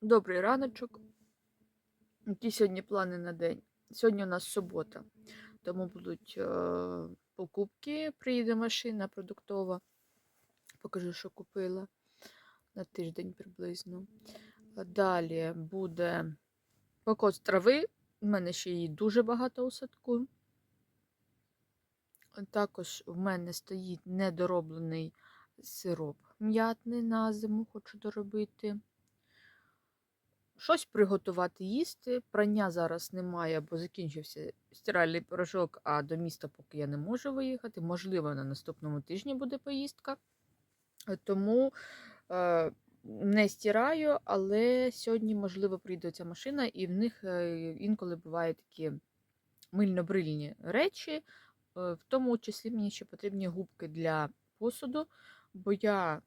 Добрий раночок. Які сьогодні плани на день? Сьогодні у нас субота, тому будуть е, покупки. Приїде машина продуктова. Покажу, що купила на тиждень приблизно. Далі буде покос трави. У мене ще її дуже багато у садку. Також в мене стоїть недороблений сироп м'ятний на зиму, хочу доробити. Щось приготувати їсти. Прання зараз немає, бо закінчився стиральний порошок, а до міста поки я не можу виїхати. Можливо, на наступному тижні буде поїздка. Е, Тому е, не стираю, але сьогодні, можливо, прийде ця машина, і в них е, інколи бувають такі мильно-брильні речі. Е, В тому числі мені ще потрібні губки для посуду, бо я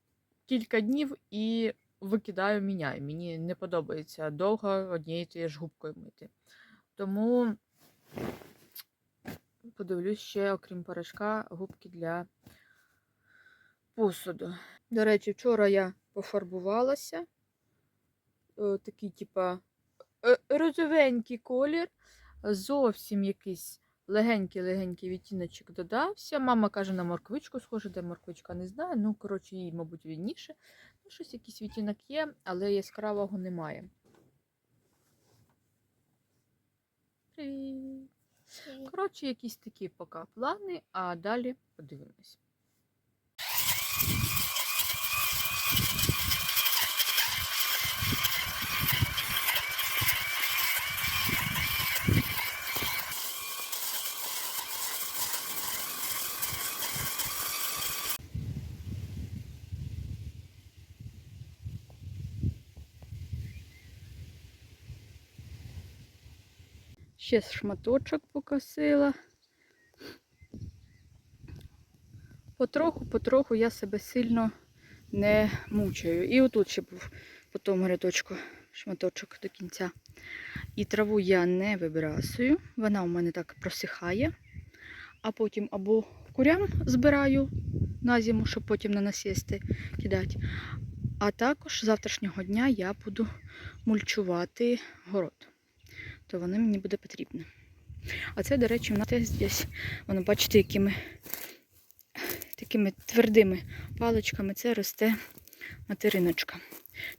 кілька днів і викидаю, міняю. Мені не подобається довго однією тією ж губкою мити. Тому подивлюсь ще, окрім порошка, губки для посуду. До речі, вчора я пофарбувалася. О, такий, типа, е, розовенький колір. Зовсім якийсь легенький-легенький відтіночок додався. Мама каже, на морквичку схоже, де морквичка не знаю. Ну, коротше, їй, мабуть, відніше. Щось якийсь відтінок є, але яскравого немає. Привіт. Коротше, якісь такі поки плани, а далі подивимось. Ще шматочок покосила. Потроху, потроху я себе сильно не мучаю. І отут ще був по тому рядочку шматочок до кінця. І траву я не вибрасую, вона у мене так просихає, а потім або курям збираю на зиму, щоб потім на насісти кидати. А також завтрашнього дня я буду мульчувати город то воно мені буде потрібно. А це, до речі, в нас теж десь, воно, бачите, якими такими твердими паличками це росте материночка.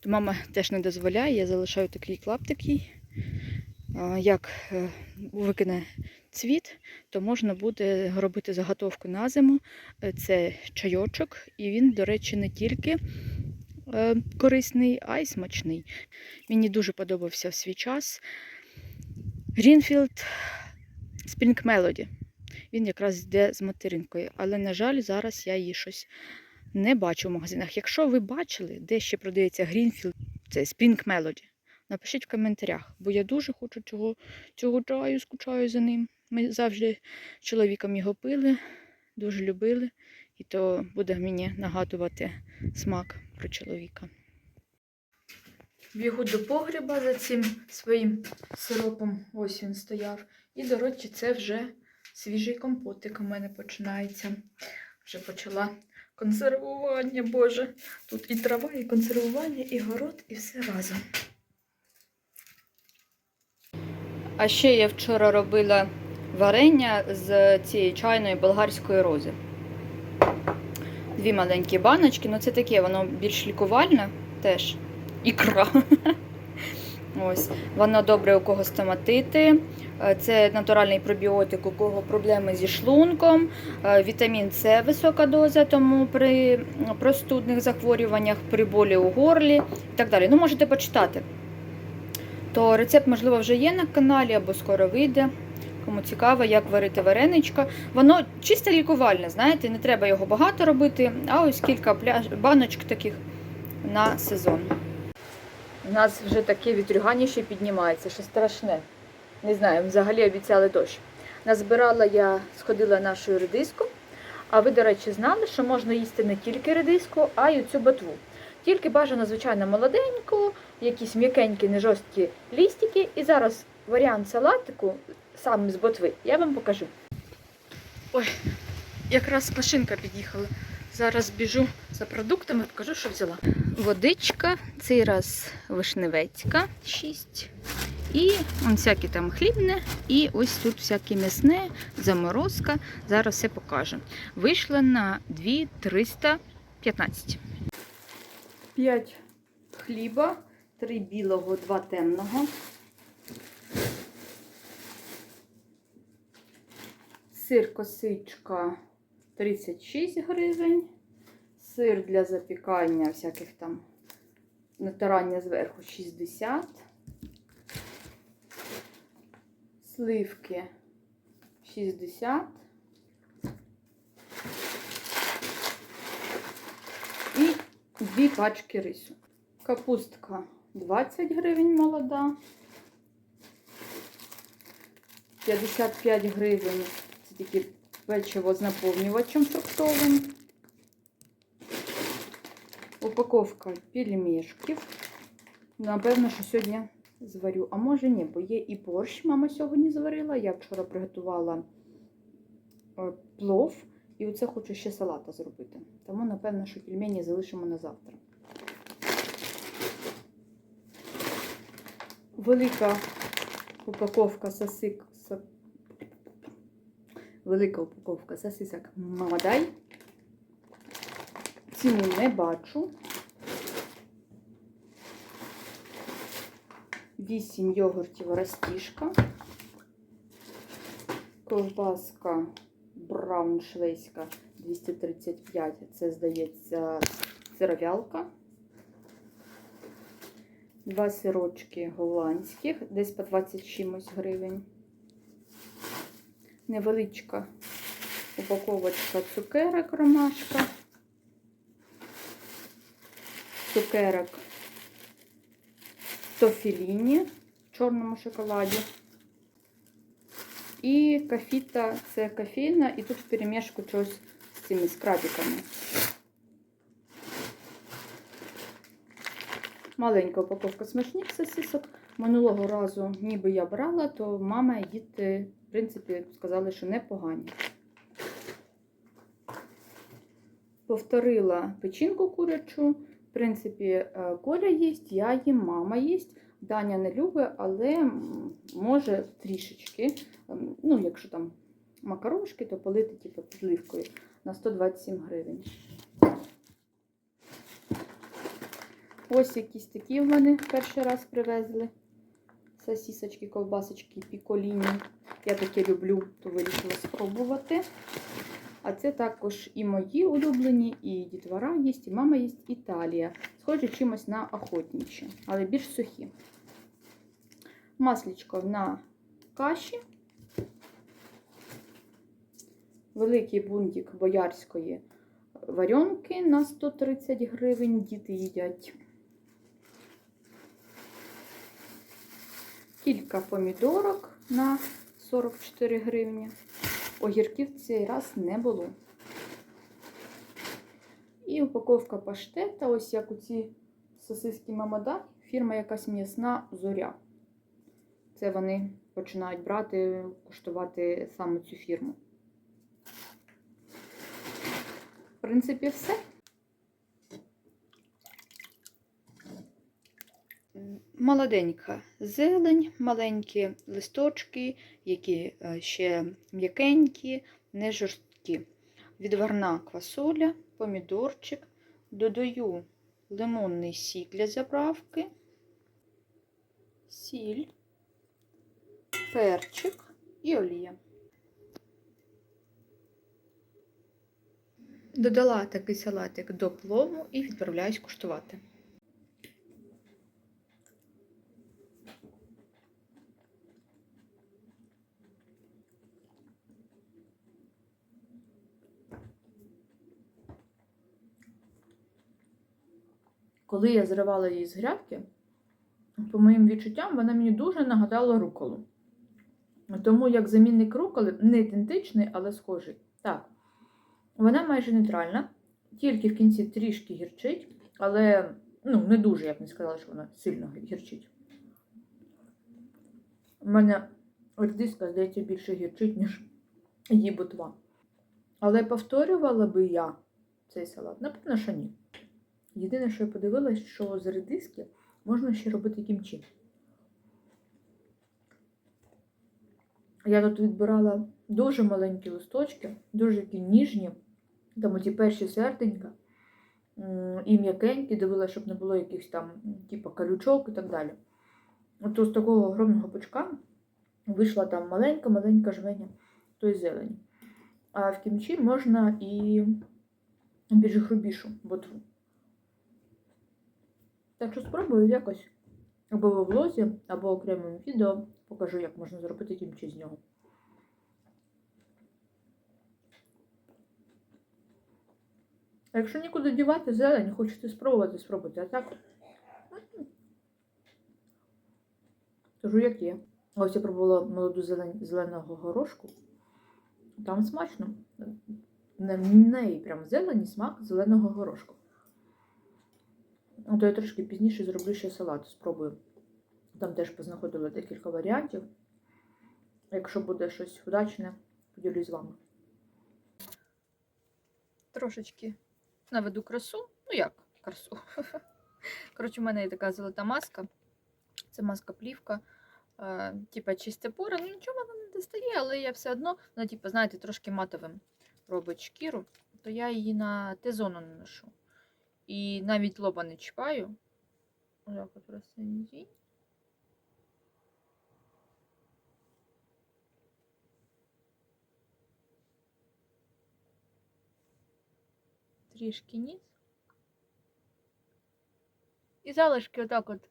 То мама теж не дозволяє, я залишаю такий клаптик їй. Як е, викине цвіт, то можна буде робити заготовку на зиму. Е, Це чайочок, і він, до речі, не тільки е, корисний, а й смачний. Мені дуже подобався в свій час. Greenfield Spring Melody. Він якраз йде з материнкою. Але, на жаль, зараз я її щось не бачу в магазинах. Якщо ви бачили, де ще продається Greenfield, це Spring Melody, напишіть в коментарях, бо я дуже хочу цього, цього чаю, скучаю за ним. Ми завжди з чоловіком його пили, дуже любили, і то буде мені нагадувати смак про чоловіка. Бігу до погреба за цим своїм сиропом. Ось він стояв. І, до речі, це вже свіжий компотик у мене починається. Вже почала консервування, Боже. Тут і трава, і консервування, і город, і все разом. А ще я вчора робила варення з цієї чайної болгарської рози. Дві маленькі баночки, ну це таке, воно більш лікувальне теж ікра. Ось. Воно добре у кого стоматити. Е, Це натуральний пробіотик, у кого проблеми зі шлунком. Е, Вітамін С висока доза, тому при простудних захворюваннях, при болі у горлі і так далі. Ну, можете почитати. То рецепт, можливо, вже є на каналі або скоро вийде. Кому цікаво, як варити вареничка. Воно чисто лікувальне, знаєте, не треба його багато робити, а ось кілька баночок таких на сезон. У нас вже таке вітрюганіще піднімається, що страшне. Не знаю, взагалі обіцяли дощ. Назбирала я, сходила нашу редиску. А ви, до речі, знали, що можна їсти не тільки редиску, а й цю ботву. Тільки бажано, звичайно, молоденьку, якісь м'якенькі, не жорсткі лістики. І зараз варіант салатику саме з ботви я вам покажу. Ой, якраз машинка під'їхала. Зараз біжу за продуктами, покажу, що взяла. Водичка, цей раз вишневецька 6. І он всяке там хлібне, і ось тут всяке м'ясне, заморозка. Зараз все покажу. Вийшла на 2315. 5 хліба, 3 білого, 2 темного. Сир косичка 36 гривень. Сир для запікання всяких там натирання зверху 60. Сливки 60. І дві пачки рису. Капустка 20 гривень молода. 55 гривень. Це тільки печиво з наповнювачем фруктовим. Упаковка пельмешків. Напевно, що сьогодні зварю. А може ні, бо є і борщ, мама сьогодні зварила. Я вчора приготувала е, плов. І оце хочу ще салата зробити. Тому, напевно, що пельмені залишимо на завтра. Велика упаковка сосик. со- Велика упаковка сосисок Мамадай. Ціну не бачу. 8 йогуртів растішка. Ковбаска брауншвейська 235. Це, здається, сировялка. Два сирочки голландських, десь по 20 чимось гривень. Невеличка упаковочка цукерок ромашка. Цукерок тофіліні в чорному шоколаді. І кафіта це кофейна, і тут в перемішку щось з цими скрабиками. Маленька упаковка смачних сосисок. Минулого разу, ніби я брала, то мама і діти, в принципі, сказали, що непогані. Повторила печінку курячу. В принципі, е, Коля їсть, я їм, мама їсть. Даня не любить, але може трішечки. Ем, Ну, якщо там макарошки, то полити типу, підливкою на 127 гривень. Ось якісь такі в мене перший раз привезли. Сосісочки, ковбасочки, піколіні. Я таке люблю, то вирішила спробувати. А це також і мої улюблені, і дітвора їсть, і мама їсть Італія. Схожі чимось на охотничі, але більш сухі. Маслічко на каші. Великий бунтик боярської варенки на 130 гривень. Діти їдять. Кілька помідорок на 44 гривні. Огірків цей раз не було. І упаковка паштета, ось як у ці сосиски Мамада, фірма якась м'ясна зоря. Це вони починають брати, куштувати саме цю фірму. В принципі, все. Молоденька зелень, маленькі листочки, які е, ще м'якенькі, не жорсткі. Відварна квасоля, помідорчик. Додаю лимонний сік для заправки, сіль, перчик і олія. Додала такий салатик до плову і відправляюсь куштувати. Коли я зривала її з грядки, по моїм відчуттям, вона мені дуже нагадала руколу. Тому як замінник руколи не ідентичний, але схожий. Так, вона майже нейтральна, тільки в кінці трішки гірчить, але ну, не дуже, я б не сказала, що вона сильно гірчить. У мене редиска, здається, більше гірчить, ніж її ботва. Але повторювала би я цей салат? Напевно, що ні. Єдине, що я подивилась, що з редиски можна ще робити кімчі. Я тут відбирала дуже маленькі листочки, дуже такі ніжні, там оті перші серденька, і м'якенькі, дивилася, щоб не було якихось там, типу, колючок і так далі. От з такого огромного пучка вийшла там маленька-маленька жменя тої зелені. А в кімчі можна і більш грубішу ботву. Так що спробую якось або в влозі, або окремим відео покажу, як можна зробити кімчі з нього. А якщо нікуди дівати зелень, хочете спробувати, спробуйте. А так. Кажу, як є. Ось я пробувала молоду зелень зеленого горошку. Там смачно. На неї прям зелені смак зеленого горошку. А То я трошки пізніше зроблю ще салат, спробую. Там теж познаходила декілька варіантів. Якщо буде щось удачне, поділюсь з вами. Трошечки наведу красу. Ну як красу? Коротше, у мене є така золота маска. Це маска плівка. Е, типа чисте пора. Ну нічого вона не достає, але я все одно, вона, типа, знаєте, трошки матовим робить шкіру, то я її на Т-зону наношу. І навіть лоба не чіпаю. Отак от розсадіть. Трішки низ. І залишки отак от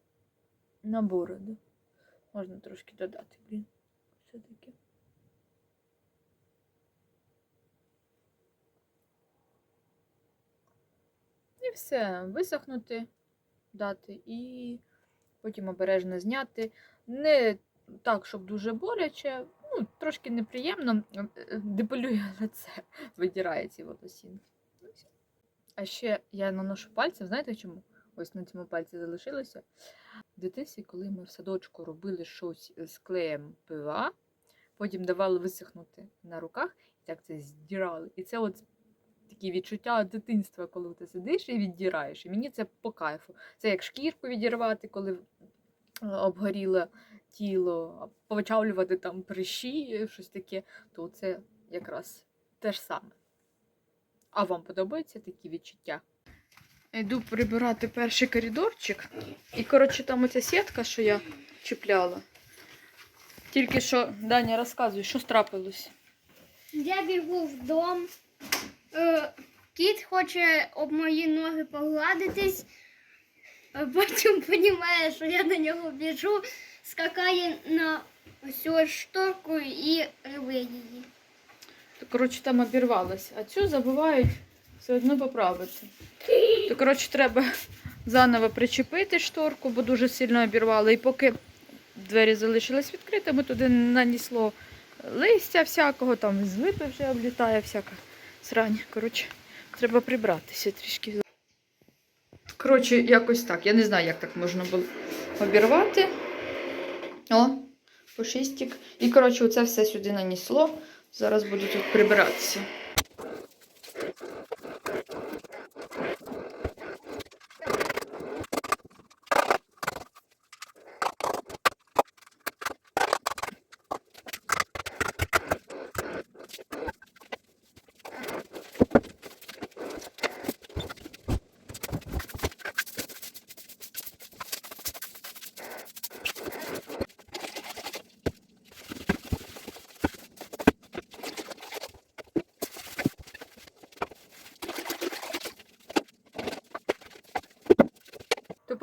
на бороду. Можна трошки додати, блін. Все-таки. І все, висохнути, дати і потім обережно зняти. Не так, щоб дуже боляче, ну, трошки неприємно, е, е, депилює лице, видирає ці волосінки. Ну. А ще я наношу пальцем, знаєте чому? Ось на цьому пальці залишилося. В дитинстві, коли ми в садочку робили щось з клеєм пива, потім давали висохнути на руках, і так це здирали. І це от такі відчуття дитинства, коли ти сидиш і віддираєш. І мені це по кайфу. Це як шкірку відірвати, коли е, обгоріло тіло, повичавлювати там прищі, щось таке, то це якраз те ж саме. А вам подобаються такі відчуття? Йду прибирати перший коридорчик. І, коротше, там оця сітка, що я чіпляла. Тільки що Даня розказує, що трапилось. Я бігу в дом. Е, Кіт хоче об мої ноги погладитись, а потім розуміє, що я на нього біжу, скакає на ось шторку і рве її. Коротше, там обірвалося. А цю забувають все одно поправити. То, коротше, треба заново причепити шторку, бо дуже сильно обірвало. І поки двері залишились відкритими, туди нанісло листя всякого, там з липи вже облітає всяка срань. Коротше, треба прибратися трішки. Коротше, якось так. Я не знаю, як так можна було обірвати. О, пушистик. І, коротше, оце все сюди нанісло. Зараз буду тут прибиратися.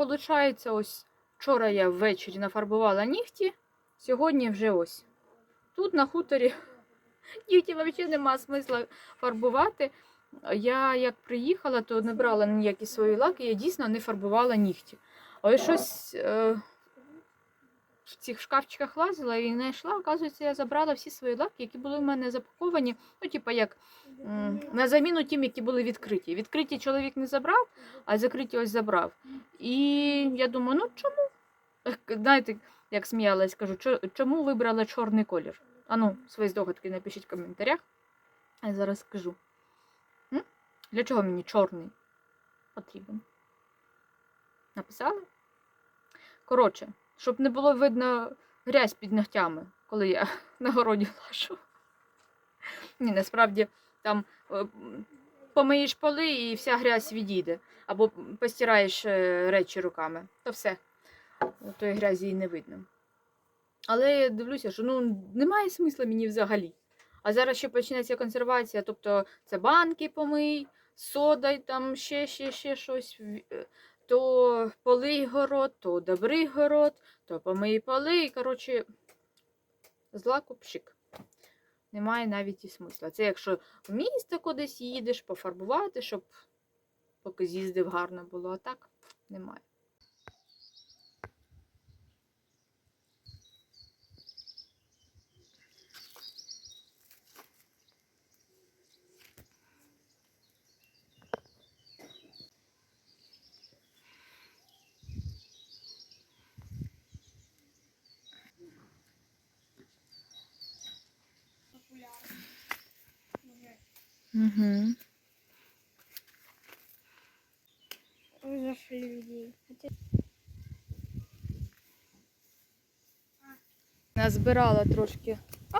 Виходить, ось вчора я ввечері нафарбувала нігті, сьогодні вже ось. Тут на хуторі нігті взагалі нема смисла фарбувати. Я як приїхала, то не брала ніякі свої лаки, я дійсно не фарбувала нігті. Але щось е, в цих шкафчиках лазила і знайшла, оказується, я забрала всі свої лаки, які були в мене запаковані, ну, типу, як на заміну тим, які були відкриті. Відкриті чоловік не забрав, а закриті ось забрав. І я думаю, ну чому? Знаєте, як сміялась, кажу, чому вибрала чорний колір? Ану, свої здогадки напишіть в коментарях. Я зараз скажу. Для чого мені чорний потрібен? Написали? Коротше, щоб не було видно грязь під ногтями, коли я на городі лажу. Ні, насправді там е, помиєш поли і вся грязь відійде. Або постираєш е, речі руками. То все. Тої грязі і не видно. Але я дивлюся, що ну, немає смисла мені взагалі. А зараз ще почнеться консервація, тобто це банки помий, сода, там ще, ще, ще щось. Е, То полий город, то добрий город, то помий поли. Коротше, злаку пшик. Немає навіть і смисла. Це якщо в місто кудись їдеш, пофарбувати, щоб поки з'їздив гарно було, а так немає. Угу. Зашли людей. Назбирала трошки. А,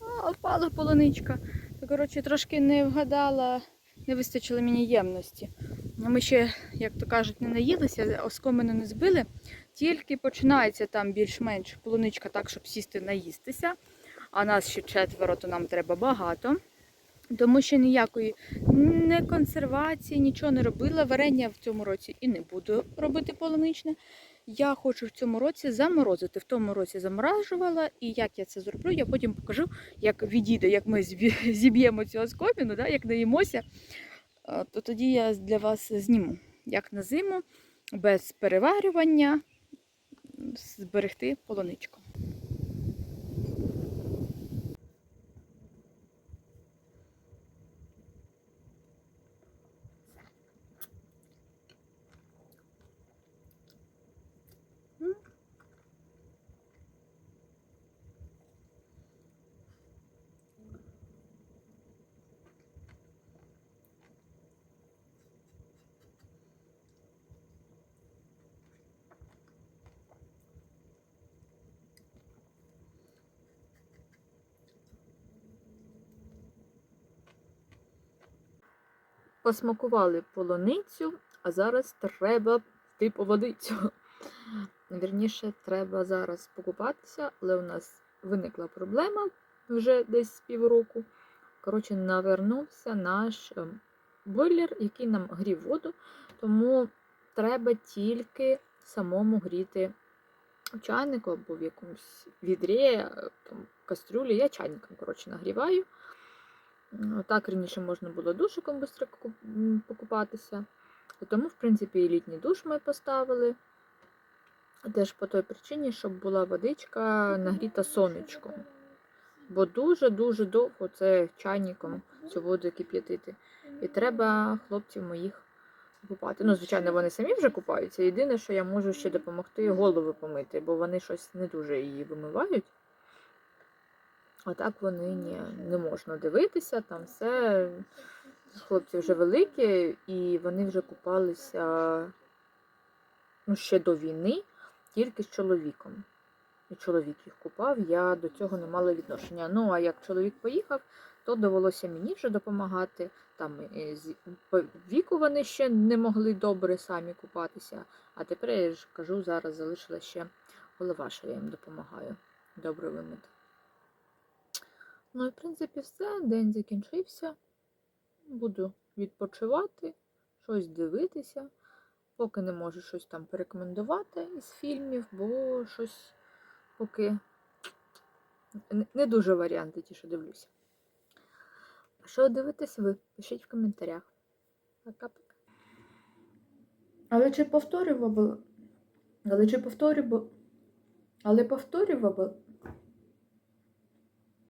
а, опала полуничка. То, коротше, трошки не вгадала, не вистачило мені ємності. Ми ще, як то кажуть, не наїлися, оскомину не збили. Тільки починається там більш-менш полуничка так, щоб сісти наїстися. А нас ще четверо, то нам треба багато. Тому що ніякої не консервації, нічого не робила. Варення в цьому році і не буду робити полуничне. Я хочу в цьому році заморозити. В тому році заморажувала, і як я це зроблю, я потім покажу, як відійде, як ми зіб'ємо цю оскоміну, да, як наїмося, то тоді я для вас зніму, як на зиму, без переварювання зберегти полуничку. Посмакували полуницю, а зараз треба йти по водицю. Вірніше, треба зараз покупатися, але у нас виникла проблема вже десь півроку. Коротше, навернувся наш ем, бойлер, який нам грів воду, тому треба тільки самому гріти в або в якомусь відрі, е, там, кастрюлі. Я чайником коротше, нагріваю. Так раніше можна було душиком швидко покупатися. Тому, в принципі, і літній душ ми поставили. Теж по той причині, щоб була водичка нагріта сонечком. Бо дуже-дуже довго це чайником цю воду кип'ятити. І треба хлопців моїх купати. Ну, звичайно, вони самі вже купаються. Єдине, що я можу ще допомогти голови помити, бо вони щось не дуже її вимивають. А так вони ні, не можна дивитися, там все. Хлопці вже великі, і вони вже купалися ну, ще до війни, тільки з чоловіком. І чоловік їх купав, я до цього не мала відношення. Ну, а як чоловік поїхав, то довелося мені вже допомагати. Там з по віку вони ще не могли добре самі купатися. А тепер я ж кажу, зараз залишила ще голова, що я їм допомагаю добре вимити. Ну і в принципі все. День закінчився. Буду відпочивати, щось дивитися. Поки не можу щось там порекомендувати із фільмів, бо щось поки не- дуже варіанти ті, що дивлюся. Що дивитесь ви? Пишіть в коментарях. Пока-пока. Але чи повторював? Але чи повторював? Але повторював?